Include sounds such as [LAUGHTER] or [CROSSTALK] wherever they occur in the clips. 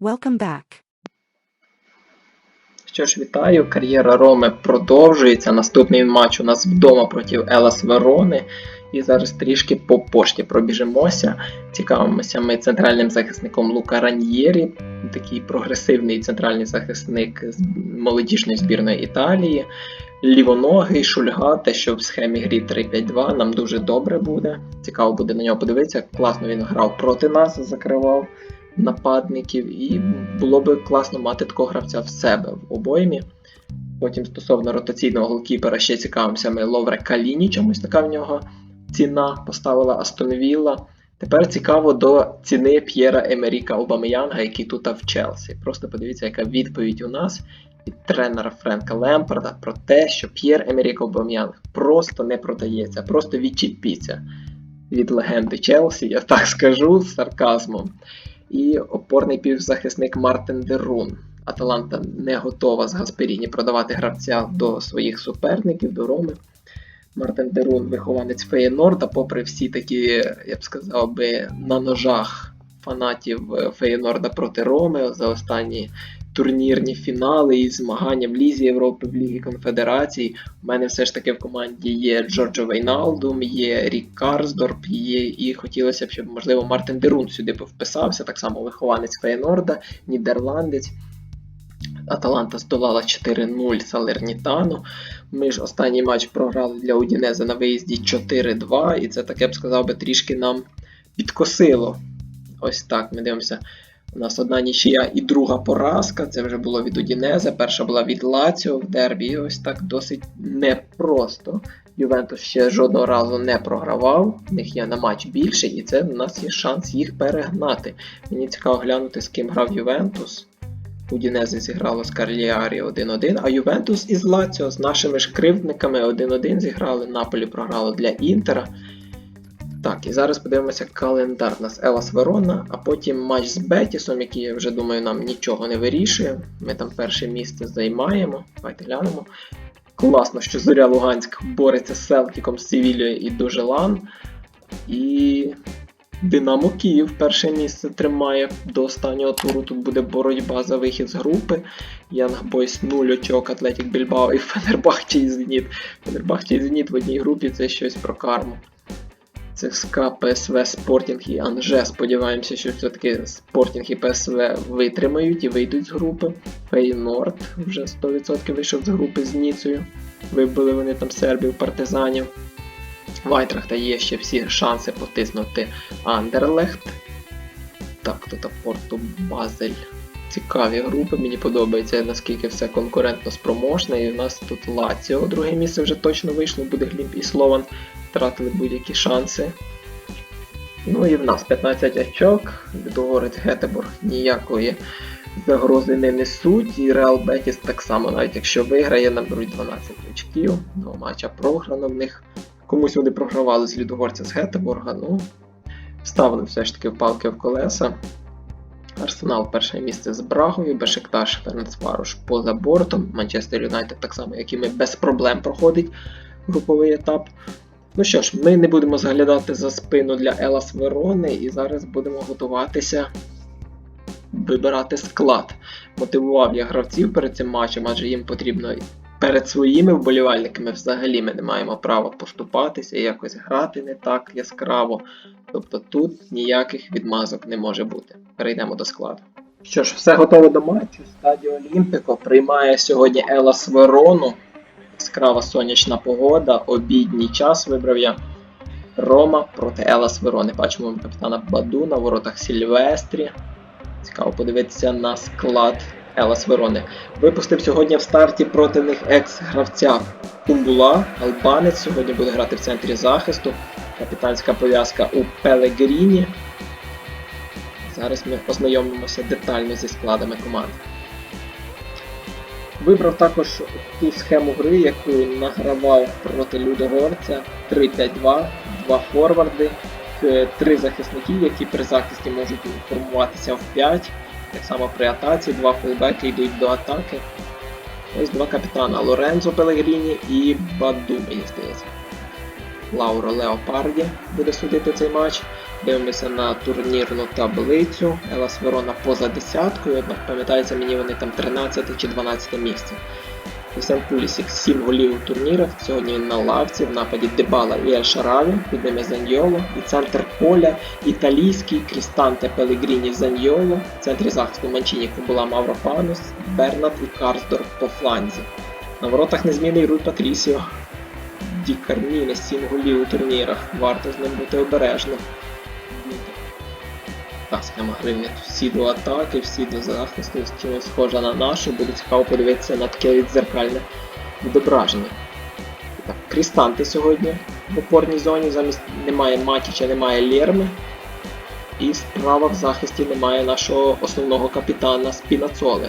Welcome back. Що ж, вітаю, кар'єра Роми продовжується. Наступний матч у нас вдома проти Елас Верони. І зараз трішки по пошті пробіжимося. Цікавимося ми центральним захисником Лука Раньєрі, такий прогресивний центральний захисник з молодіжної збірної Італії. Лівоногий, Шульга, те, що в схемі грі 3-5-2, нам дуже добре буде. Цікаво буде на нього подивитися. Класно він грав проти нас, закривав нападників, і було би класно мати такого гравця в себе в обоймі. Потім стосовно ротаційного голкіпера ще цікавимося ми Ловре Калінічем, ось така в нього ціна поставила Астон Вілла. Тепер цікаво до ціни П'єра Емеріка Обамеянга, який тут в Челсі. Просто подивіться, яка відповідь у нас від тренера Френка Лемпарда про те, що П'єр Емерік Обамеянг просто не продається, просто відчепіться від легенди Челсі, я так скажу з сарказмом. І опорний півзахисник Мартин Дерун. Аталанта не готова з Гасперіні продавати гравця до своїх суперників, до Роми. Мартин Дерун, вихованець Феєнорда, попри всі такі, я б сказав би, на ножах фанатів Феєнорда проти Роми за останні турнірні фінали і змагання в Лізі Європи, в Лігі Конфедерацій. У мене все ж таки в команді є Джорджо Вейналдум, є Рік Карсдорп, є, і хотілося б, щоб, можливо, Мартин Дерун сюди вписався, так само вихованець Феєнорда, нідерландець. Аталанта здолала 4-0 Салернітану. Ми ж останній матч програли для Удінеза на виїзді 4-2, і це таке б сказав би трішки нам підкосило. Ось так ми дивимося. У нас одна нічия і друга поразка. Це вже було від Удінеза. Перша була від Лаціо в дербі. Ось так досить непросто. Ювентус ще жодного разу не програвав. В них є на матч більше, і це у нас є шанс їх перегнати. Мені цікаво глянути, з ким грав Ювентус. Удінезе зіграло з Карліарі 1-1, а Ювентус із Лаціо з нашими ж кривдниками 1-1 зіграли. Наполі програло для Інтера. Так, і зараз подивимося календар. У нас Елас Верона, а потім матч з Бетісом, який, я вже думаю, нам нічого не вирішує. Ми там перше місце займаємо. Давайте глянемо. Класно, що Зоря Луганськ бореться з Селтіком, з Севілією і Дожелан. І Динамо Київ перше місце тримає до останнього туру. Тут буде боротьба за вихід з групи. Янг Бойс 0 очок, Атлетік Більбао і [LAUGHS] Фенербахче і Зеніт. Фенербахче і Зеніт в одній групі це щось про карму. ЦСКА, ПСВ, Спортінг і Анже. Сподіваємося, що все-таки Спортінг і ПСВ витримають і вийдуть з групи. Фейнорд вже 100% вийшов з групи з Ніцею. Вибили вони там сербів, партизанів. Вайтрахта є ще всі шанси потиснути Андерлехт. Так, тут Порту Базель. Цікаві групи, мені подобається, наскільки все конкурентно спроможне. І в нас тут Лаціо. Друге місце вже точно вийшло, буде Глімп і Слован. Втратили будь-які шанси. Ну і в нас 15 очок. Відговорить Гетеборг ніякої загрози не несуть. І Реал Бетіс так само, навіть якщо виграє, наберуть 12 очків. Два матча програно в них. Комусь вони програвали з Людогорця з Гетеборга, ну, вставили все ж таки в палки в колеса. Арсенал перше місце з Брагою, Бешикташ Ференцварош поза бортом. Манчестер Юнайтед так само, як і ми, без проблем проходить груповий етап. Ну що ж, ми не будемо заглядати за спину для Елас Верони і зараз будемо готуватися вибирати склад. Мотивував я гравців перед цим матчем, адже їм потрібно перед своїми вболівальниками взагалі ми не маємо права поступатися і якось грати не так яскраво. Тобто тут ніяких відмазок не може бути. Перейдемо до складу. Що ж, все готово до матчу. Стадіо Олімпіко приймає сьогодні Елас Верону. Яскрава сонячна погода, обідній час вибрав я. Рома проти Елас Верони. Бачимо капітана Баду на воротах Сільвестрі. Цікаво подивитися на склад Елас Верони. Випустив сьогодні в старті проти них екс-гравця Кумбула, албанець. Сьогодні буде грати в центрі захисту. Капітанська пов'язка у Пелегріні. Зараз ми ознайомимося детально зі складами команди. Вибрав також ту схему гри, яку награвав проти Людогорця 3-5-2, два форварди, е, три захисники, які при захисті можуть формуватися в 5. Так само при атаці, два фулбеки йдуть до атаки. Ось два капітана Лорензо Пелегріні і Баду, мені здається. Лауро Леопарді буде судити цей матч. Дивимося на турнірну таблицю. Елас Верона поза десяткою, однак пам'ятається мені вони там 13 чи 12 місце. Вісен Пулісік 7 голів у турнірах. Сьогодні на лавці в нападі Дебала і Ель-Шараві, під ними Заньйоло, і центр поля італійський Крістанте Пелегріні Заньйоло, в центрі захисту Манчині була Мавропанус, Бернат і Карсдорф по фланзі. На воротах незмінний Руй Патрісіо. Ді Карміне 7 голів у турнірах. Варто з ним бути обережним. Так, схема гри всі до атаки, всі до захисту, чимось схожа на нашу, буде цікаво подивитися на таке відзеркальне відображення. Так, Крістанти сьогодні в опорній зоні, замість немає Матіча, немає Лєрми. І справа в захисті немає нашого основного капітана Спінацоли.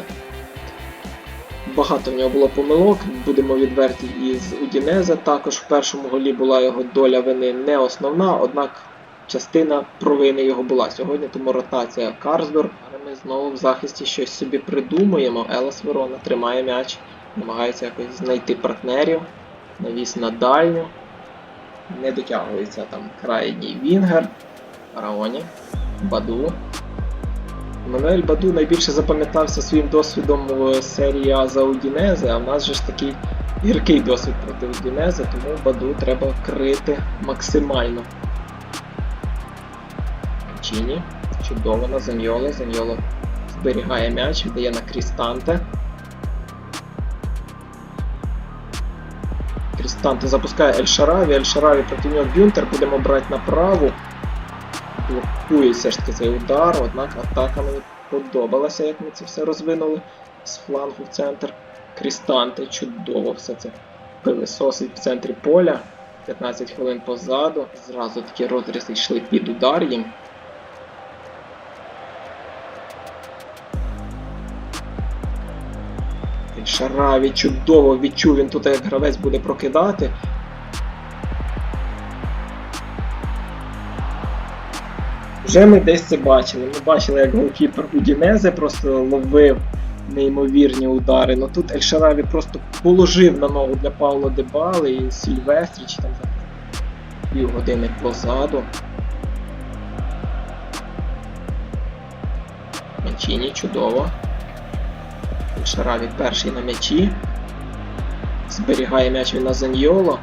Багато в нього було помилок, будемо відверті із Удінезе. Також в першому голі була його доля вини не основна, однак частина провини його була сьогодні, тому ротація Карсдор. Ми знову в захисті щось собі придумуємо. Елас Верона тримає м'яч, намагається якось знайти партнерів, навіс на дальню. Не дотягується там крайній Вінгер, Раоні, Баду. Мануель Баду найбільше запам'ятався своїм досвідом в серії А за Удінезе, а в нас же ж такий гіркий досвід проти Удінезе, тому Баду треба крити максимально. Чіні. Чудово на Заньоло. Заньоло зберігає м'яч, віддає на Крістанте. Крістанте запускає Ель-Шараві. Ель-Шараві проти нього Бюнтер. Будемо брати направо. Блокує ж таки цей удар, однак атака мені подобалася, як ми це все розвинули з флангу в центр. Крістанте, чудово все це пилисосить в центрі поля. 15 хвилин позаду. Зразу такі розрізи йшли під удар їм. Шараві чудово відчув, він тут як гравець буде прокидати. Вже ми десь це бачили. Ми бачили, як голкіпер Удінезе просто ловив неймовірні удари. Ну тут Ельшараві просто положив на ногу для Павла Дебали і Сільвестрі, чи там за півгодини позаду. Манчіні чудово. Шараві перший на м'ячі. Зберігає м'яч він на Заньйоло.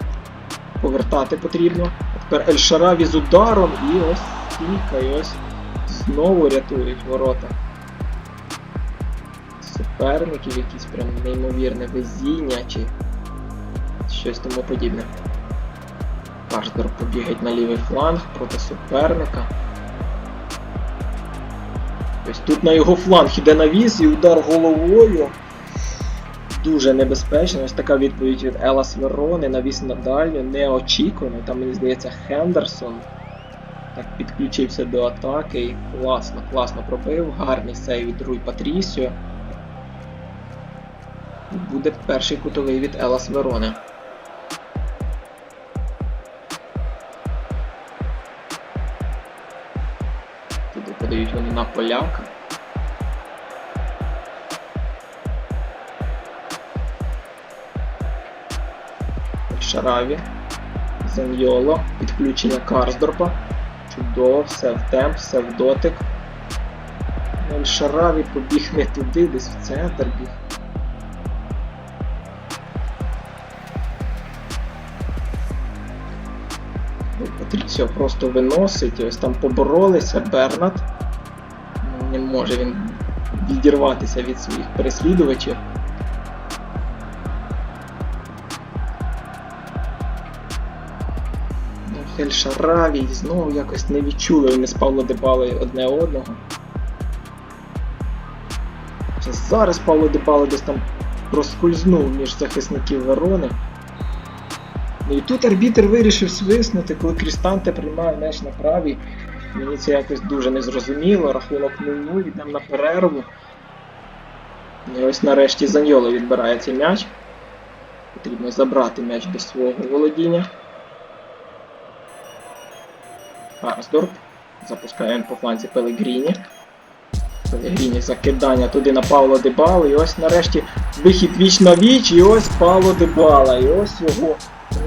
Повертати потрібно. Тепер Ель Шараві з ударом і ось стійка, і ось знову рятують ворота. Суперників якісь прям неймовірне везіння чи щось тому подібне. Карсдор побігать на лівий фланг проти суперника. Ось тут на його фланг іде навіс і удар головою. Дуже небезпечно. Ось така відповідь від Елас Верони, навіс на дальню, неочікувано. Там, мені здається, Хендерсон так підключився до атаки і класно, класно пробив. Гарний сейв від Руй Патрісіо. Буде перший кутовий від Елас Верони. Туди подають вони на поляка. Шараві. Заньоло. Підключення Карсдорпа. Чудово, все в темп, все в дотик. Ель Шараві побіг не туди, десь в центр біг. Патріціо просто виносить, ось там поборолися Бернат. Ну, Не може він відірватися від своїх переслідувачів. Ну, Ель знову якось не відчули вони з Павло Дебалою одне одного. Зараз Павло Дебало десь там проскользнув між захисників Верони. І тут арбітр вирішив свиснути, коли Крістанте приймає м'яч на правій. Мені це якось дуже незрозуміло. Рахунок 0-0, йдемо на перерву. І ось нарешті Заньоло відбирає цей м'яч. Потрібно забрати м'яч до свого володіння. Харсдорп. Запускає по фланзі Пелегріні. Пелегріні закидання туди на Павло Дебала. І ось нарешті вихід віч на віч, і ось Павло Дебала. І ось його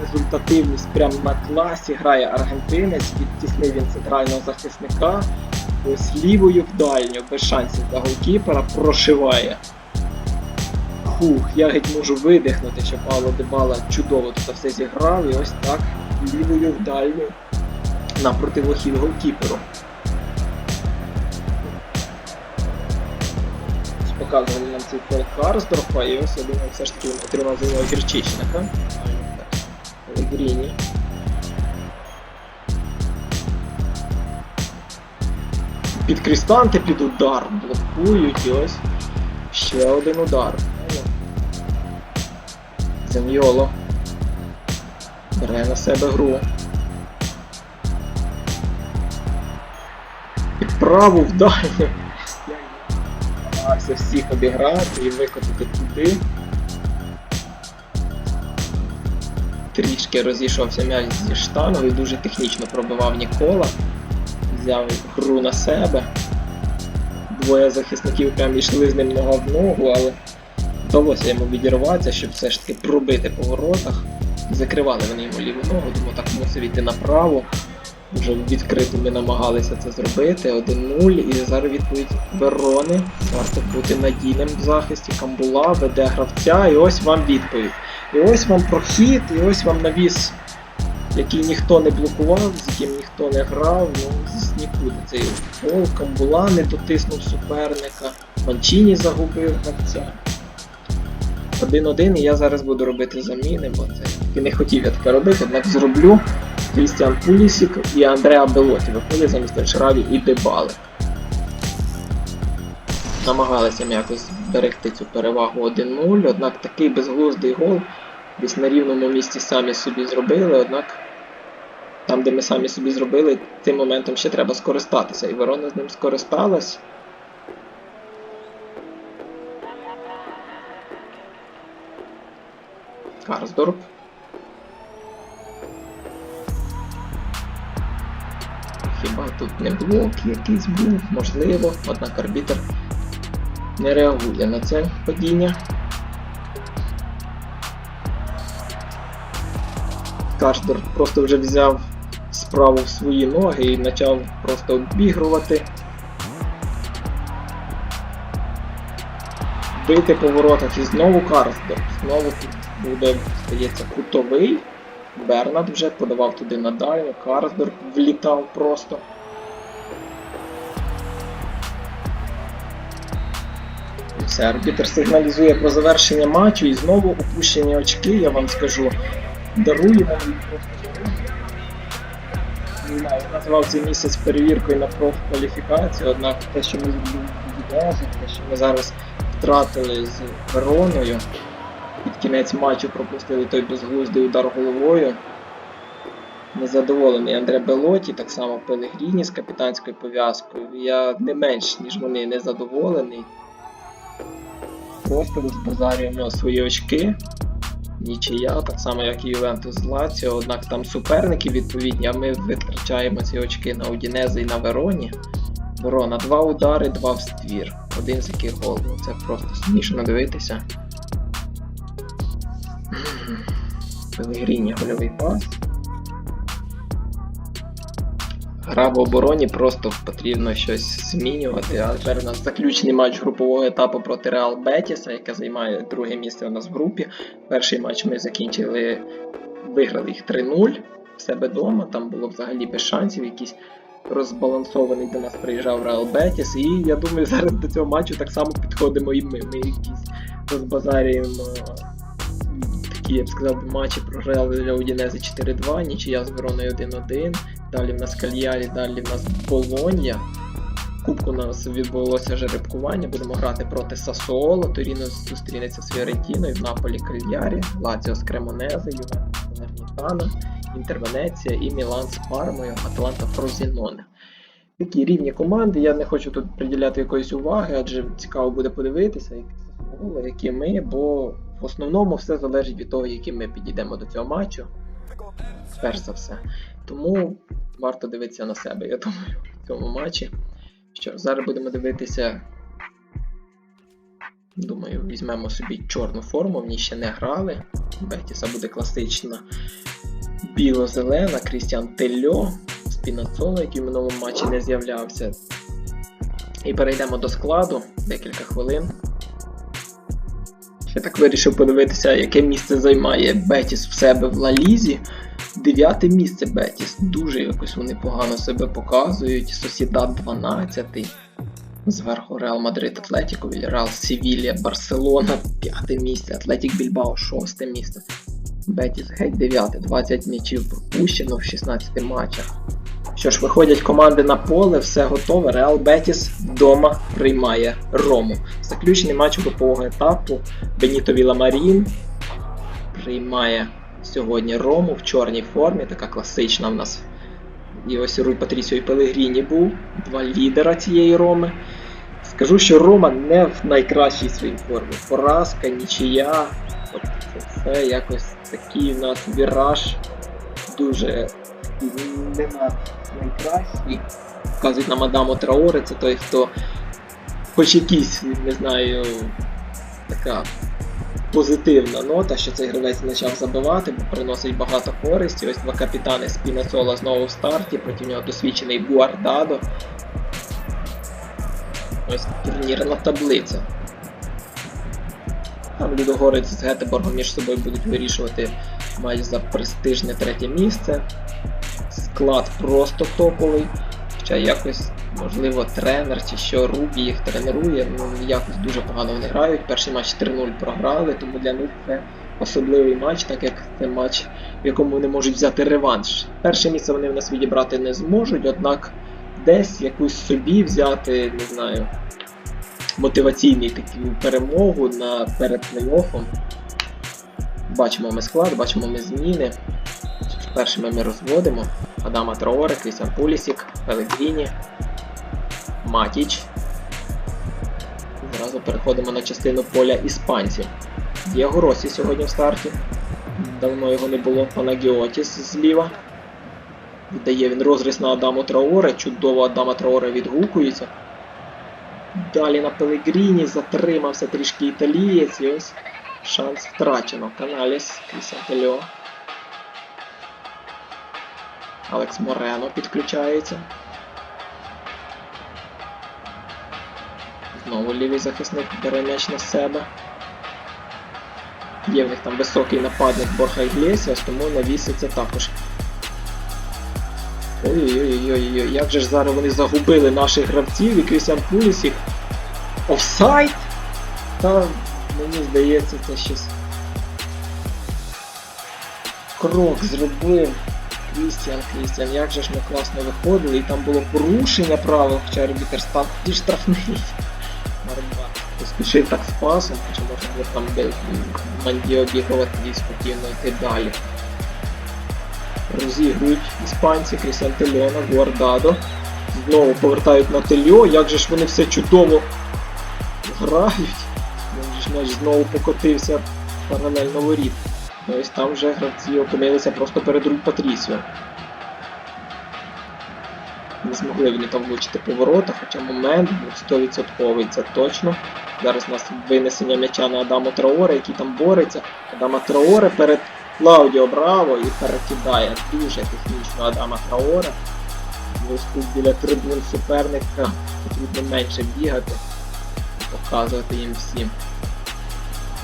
результативність прямо на класі. Грає аргентинець, відтіснив він центрального захисника. Ось лівою в дальню, без шансів для голкіпера, прошиває. Хух, я геть можу видихнути, що Павло Дебала чудово тут все зіграв. І ось так лівою в дальню на противохід голкіперу. Показували нам цей фол Карсдорфа, і ось я думаю, все ж таки він отримав нього гірчичника. Пелегріні. Під крістанти під удар блокують і ось ще один удар. Зем'йоло. Бере на себе гру. І праву в дальню. Я намагався всіх обіграти і викотити туди. Трішки розійшовся м'яч зі штангою, дуже технічно пробивав Нікола. Взяв гру на себе. Двоє захисників прям йшли з ним нога в ногу, але вдалося йому відірватися, щоб все ж таки пробити по воротах. Закривали вони йому ліву ногу, тому так мусив йти направо. Вже відкрито ми намагалися це зробити. 1-0. І зараз відповідь Верони. Варто бути надійним в захисті. Камбула веде гравця, і ось вам відповідь. І ось вам прохід, і ось вам навіс, який ніхто не блокував, з яким ніхто не грав. Ну, нікуди цей гол. Камбула не дотиснув суперника. Манчіні загубив гравця. 1-1, і я зараз буду робити заміни, бо це і не хотів я таке робити, однак зроблю. Крістіан Пулісік і Андреа Белоті виходять замість Ельшараві і Дебали. Намагалися ми якось зберегти цю перевагу 1-0, однак такий безглуздий гол десь на рівному місці самі собі зробили, однак там, де ми самі собі зробили, цим моментом ще треба скористатися. І Ворона з ним скористалась. Карсдорп. Хіба тут не блок якийсь був, можливо, однак арбітр не реагує на це падіння. Карсдорп просто вже взяв справу в свої ноги і почав просто обігрувати. Бити по воротах і знову Карсдорп. Знову тут буде, здається, кутовий. Бернат вже подавав туди на дальню, Карсдорп влітав просто. Все, арбітр сигналізує про завершення матчу і знову опущені очки, я вам скажу. Даруємо назвав цей місяць перевіркою на профкваліфікацію, однак те, що ми зробили відразу, те, що ми зараз втратили з Вероною, під кінець матчу пропустили той безглуздий удар головою. Незадоволений Андре Белоті, так само Пелегріні з капітанською пов'язкою. Я не менш, ніж вони незадоволений. Просто розбазарюємо свої очки. Нічия, так само як і Ювентус з Лаціо, однак там суперники відповідні, а ми витрачаємо ці очки на Удінези і на Вероні. Верона, два удари, два в ствір. Один з яких гол. Ну, Це просто смішно дивитися. Пелегріні гольовий пас. Гра в обороні просто потрібно щось змінювати. А тепер у нас заключний матч групового етапу проти Реал Бетіса, яке займає друге місце у нас в групі. Перший матч ми закінчили, виграли їх 3-0 в себе вдома. Там було взагалі без шансів. Якийсь розбалансований до нас приїжджав Реал Бетіс. І я думаю, зараз до цього матчу так само підходимо і ми. Ми якісь розбазарюємо такі, я б сказав, матчі програли для Удінези 4-2, нічия з Вероною 1-1. Далі в нас Кальярі, далі в нас Болонья. Кубку у нас відбулося жеребкування. Будемо грати проти Сасуоло, Торіно зустрінеться з Фіорентіною, в Наполі Кальярі, Лаціо з Кремонезе, Ювентус з Салернітана, Інтер і Мілан з Пармою, Атланта Фрозіноне. Такі рівні команди. Я не хочу тут приділяти якоїсь уваги, адже цікаво буде подивитися, які Сасуоло, які ми, бо в основному все залежить від того, яким ми підійдемо до цього матчу. Перш за все. Тому варто дивитися на себе, я думаю, в цьому матчі. Що зараз будемо дивитися. Думаю, візьмемо собі чорну форму, в ній ще не грали. Бетіса буде класична біло-зелена, Крістіан Тельо, Спінацола, який в минулому матчі не з'являвся. І перейдемо до складу декілька хвилин. Ще так вирішив подивитися, яке місце займає Бетіс в себе в Лалізі. Дев'яте місце Бетіс. Дуже якось вони погано себе показують. Сосідат 12. Зверху Реал Мадрид, Атлетіко, Вільяреал, Севілія, Барселона, п'яте місце, Атлетік Більбао, шосте місце. Бетіс геть 9, 20 м'ячів пропущено в 16 матчах. Що ж, виходять команди на поле, все готове. Реал Бетіс вдома приймає Рому. Заключний матч групового етапу. Беніто Віламарін приймає сьогодні Рому в чорній формі, така класична в нас. І ось Руй Патрісіо і Пелегріні був, два лідера цієї Роми. Скажу, що Рома не в найкращій своїй формі. Поразка, нічия. Тобто це якось такий у нас віраж дуже не найкращий. Вказують на Мадаму Траоре, це той, хто хоч якийсь, не знаю, така позитивна нота, що цей гравець почав забивати, бо приносить багато користі. Ось два капітани Спінацола знову в старті, проти нього досвідчений Гуардадо. Ось турнірна таблиця. Там Людогорець з Гетеборгом між собою будуть вирішувати матч за престижне третє місце. Склад просто топовий. Хоча якось, можливо, тренер чи що Рубі їх тренує, ну якось дуже погано вони грають. Перший матч 3-0 програли, тому для них це особливий матч, так як це матч, в якому вони можуть взяти реванш. Перше місце вони в нас відібрати не зможуть, однак десь якусь собі взяти, не знаю, мотиваційний таку перемогу на перед плей-оффом. Бачимо ми склад, бачимо ми зміни. Першими ми розводимо Адама Траоре, Крістіан Пулісік, Пелегріні, Матіч. Зразу переходимо на частину поля іспанців. Дієго Росі сьогодні в старті. Давно його не було. Панагіотіс зліва. Віддає він розріз на Адаму Траоре. Чудово Адама Траоре відгукується. Далі на Пелегріні затримався трішки італієць. І ось шанс втрачено. Каналіс, Крістіан Тельо. Алекс Морено підключається. Знову лівий захисник бере м'яч на себе. Є в них там високий нападник Борха Іглесіас, тому навіситься також. Ой-ой-ой, як же ж зараз вони загубили наших гравців і Крістіан Пулісік. Офсайд? Та мені здається, це щось. Крок зробив. Крістіан, Крістіан, як же ж ми класно виходили, і там було порушення правил, хоча арбітер став і штрафний. Поспішив так з пасом, хоча можна було там де Мандіо бігувати і спокійно йти далі. Розігрують іспанці, Крістіан Тельона, Гуардадо. Знову повертають на Тельо, як же ж вони все чудово грають. Він ж м'яч знову покотився паралельно воріт. Ось там вже гравці опинилися просто перед Руй Патрісіо. Не змогли вони там влучити поворота, хоча момент був 100% це точно. Зараз у нас винесення м'яча на Адамо Траоре, який там бореться. Адама Траоре перед Клаудіо Браво і перекидає дуже технічно Адама Траоре. Тут біля трибун суперника потрібно менше бігати, показувати їм всім.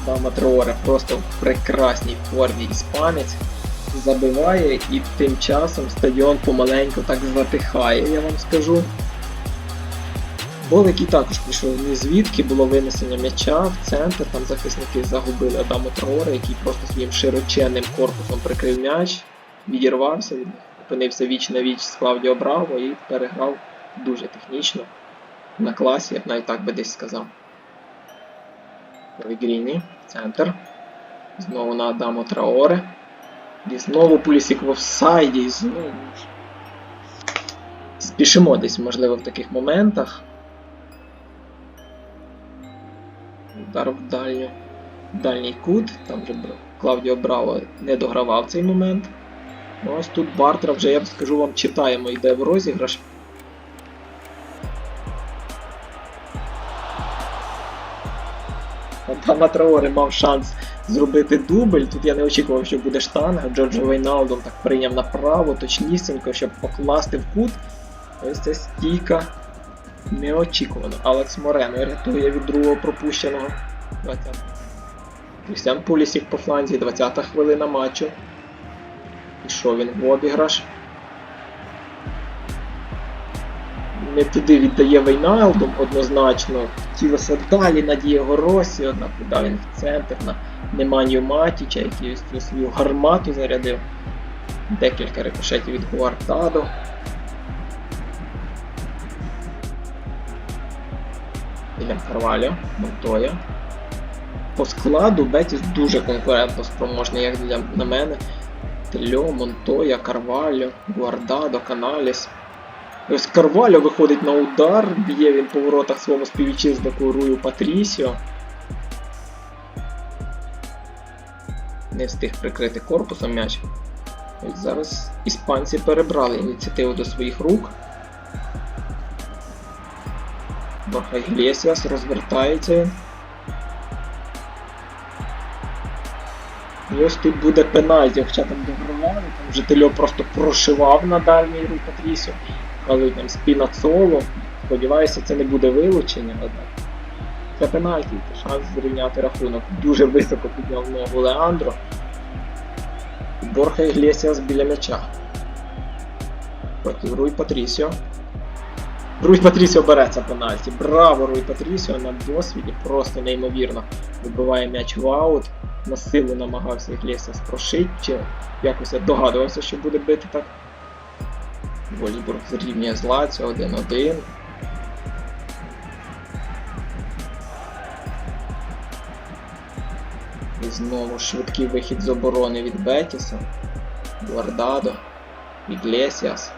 Дама Траоре просто в прекрасній формі іспанець забиває і тим часом стадіон помаленьку так затихає, я вам скажу. Гол, який також прийшов ні звідки, було винесення м'яча в центр, там захисники загубили Адаму Траоре, який просто своїм широченним корпусом прикрив м'яч, відірвався, опинився віч на віч з Клаудіо Браво і переграв дуже технічно на класі, я б навіть так би десь сказав. Пелегріні, центр. Знову на Адамо Траоре. І знову Пулісік в офсайді, і знову. Спішимо десь, можливо, в таких моментах. Удар в дальню. Дальній кут. Там вже Клаудіо Браво не догравав цей момент. Ось тут Бартра вже, я б скажу вам, читаємо, йде в розіграш. Адама Траоре мав шанс зробити дубль. Тут я не очікував, що буде штанга. Джорджо Вейналдом так прийняв направо, точнісінько, щоб покласти в кут. Ось це стійка. Неочікувано. Алекс Морено рятує від другого пропущеного. 20. Крістіан Пулісік по фланзі, 20-та хвилина матчу. Пішов він в обіграш. Не туди віддає Вейналдом однозначно. Хотілося далі на Дієго Росі, однак віддав він в центр на Неманію Матіча, який цю свою гармату зарядив. Декілька рикошетів від Гуартадо. Вільям Карвалю, Монтоя. По складу Бетіс дуже конкурентно спроможний, як для на мене. Тельо, Монтоя, Карвалю, Гуардадо, Каналіс. Ось Карвалю виходить на удар, б'є він по воротах своєму співвітчизнику Рую Патрісіо. Не встиг прикрити корпусом м'яч. Ось зараз іспанці перебрали ініціативу до своїх рук. Борха Іглесіас розвертається. І ось тут буде пенальті, хоча там догравали, там жительо просто прошивав на дальній рух Патрісіо, але там спіна соло. Сподіваюся, це не буде вилучення, однак. Це пенальті, це шанс зрівняти рахунок. Дуже високо підняв ногу Леандро. Борха Іглесіас біля м'яча. Проти Руй Патрісіо. Руй Патрісіо береться пенальті. Браво, Руй Патрісіо на досвіді, просто неймовірно. Вибиває м'яч в аут. На силу намагався Іглесіас прошити, чи якось я догадувався, що буде бити так. Вольсбург зрівнює з Лаціо 1-1. І знову швидкий вихід з оборони від Бетіса. Гвардадо. Іглесіас.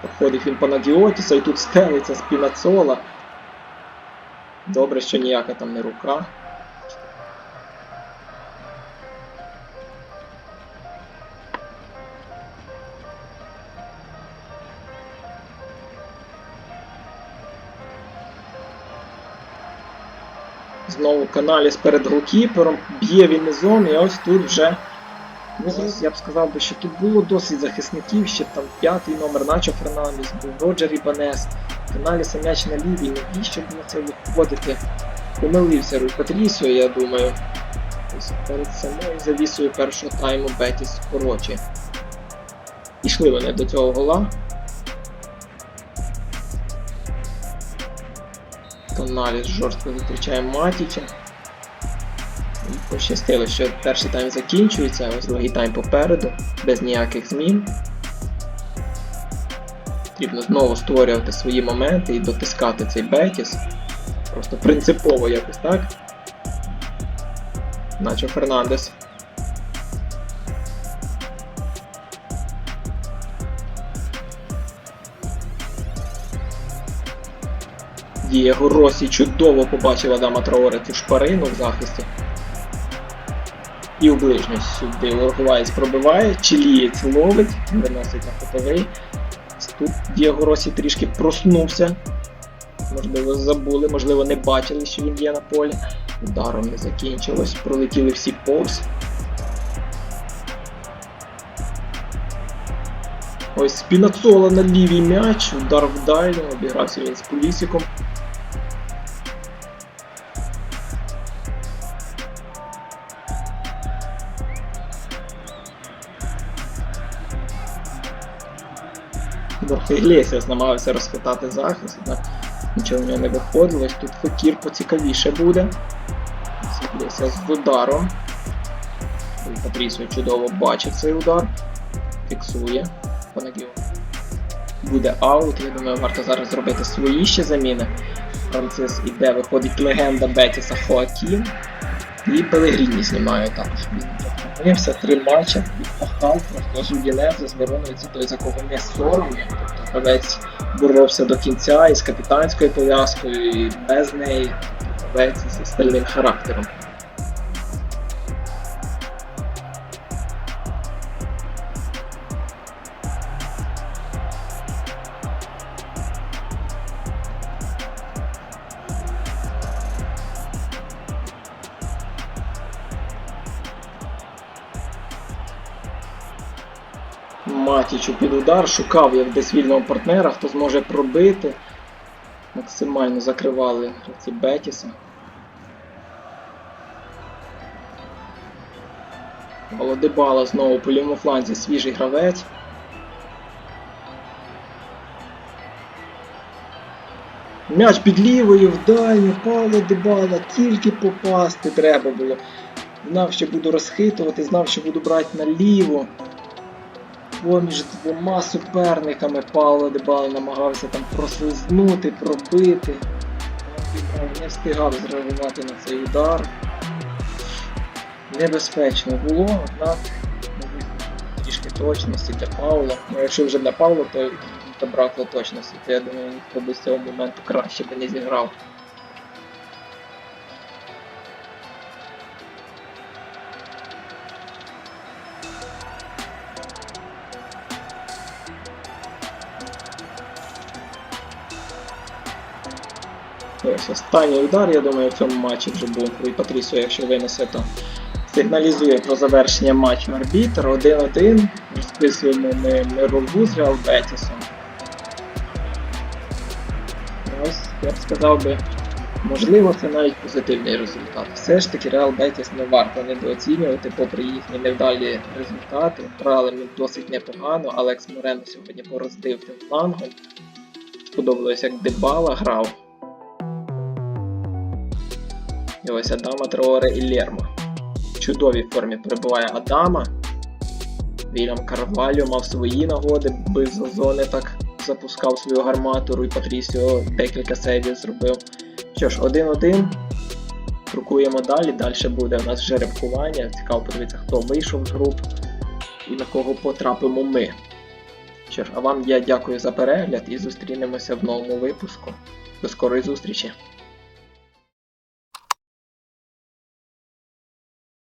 Проходить він по Нагіотіса і тут стелиться Спінацола. Добре, що ніяка там не рука. Знову Каналіс перед голкіпером, б'є він ізон, і ось тут вже. Ну, я б сказав би, що тут було досить захисників, ще там п'ятий номер Начо Фернандес, був Роджер Ібанес, Каналіса м'яч на лівій, навіщо було це виходити? Помилився Руй Патрісіо, я думаю. Ось перед самою завісою першого тайму Бетіс скорочує. Ішли вони до цього гола. Каналіс жорстко зустрічає Матіча. І Пощастило, що перший тайм закінчується, ось другий тайм попереду, без ніяких змін. Потрібно знову створювати свої моменти і дотискати цей Бетіс. Просто принципово якось так. Начо Фернандес. Дієго Росі чудово побачив Адама Траоре цю шпарину в захисті. І в ближню сюди Лоргвайс пробиває, Чилієць ловить, виносить на фотовий. Тут Дієго Росі трішки проснувся. Можливо, забули, можливо, не бачили, що він є на полі. Ударом не закінчилось, пролетіли всі повз. Ось Спінацола на лівій м'яч, удар в дальню, обігрався він з Пулісіком. Іглесіас намагався розхитати захист, однак нічого в нього не виходило. Тут Фекір поцікавіше буде. Іглесіас з ударом. Патрісіо чудово бачить цей удар. Фіксує. Панагіо. Буде аут. Я думаю, варто зараз зробити свої ще заміни. Францис іде, виходить легенда Бетіса Хоакін. І Пелегріні знімає також. Зупинився три матчі, відпахав, просто Жудінезе з Вероною це той, за кого не соромно. Тобто гравець боровся до кінця із капітанською пов'язкою, і без неї. Гравець зі стальним характером. Матічу під удар, шукав як десь вільного партнера, хто зможе пробити. Максимально закривали гравці Бетіса. Володибала знову по лівому фланзі свіжий гравець. М'яч під лівою в дальню, Павло Дебала, тільки попасти треба було. Знав, що буду розхитувати, знав, що буду брати наліво. Поміж двома суперниками Павло Дебала намагався там прослизнути, пробити. Не встигав зреагувати на цей удар. Небезпечно було, однак трішки точності для Павла. Ну якщо вже для Павла, то забракло точності, то я думаю, ніхто з цього моменту краще би не зіграв. Останній удар, я думаю, в цьому матчі вже був. Рui Патрісіо, якщо винесе, то сигналізує про завершення матчу арбітр. 1-1. Розписуємо ми мирову з Реал Бетісом. Ось, я б сказав би, можливо, це навіть позитивний результат. Все ж таки Реал Бетіс не варто недооцінювати, попри їхні невдалі результати. Грали ми досить непогано. Алекс Морено сьогодні пороздив тим флангом. Сподобалось, як Дебала грав. І Адама Траоре і Лермо. В чудовій формі перебуває Адама. Вільям Карвалю мав свої нагоди, без зони так запускав свою гармату, Руй Патрісіо декілька сейвів зробив. Що ж, 1-1. Крокуємо далі. Далі буде у нас жеребкування. Цікаво подивитися, хто вийшов з груп і на кого потрапимо ми. Що ж, а вам я дякую за перегляд і зустрінемося в новому випуску. До скорої зустрічі!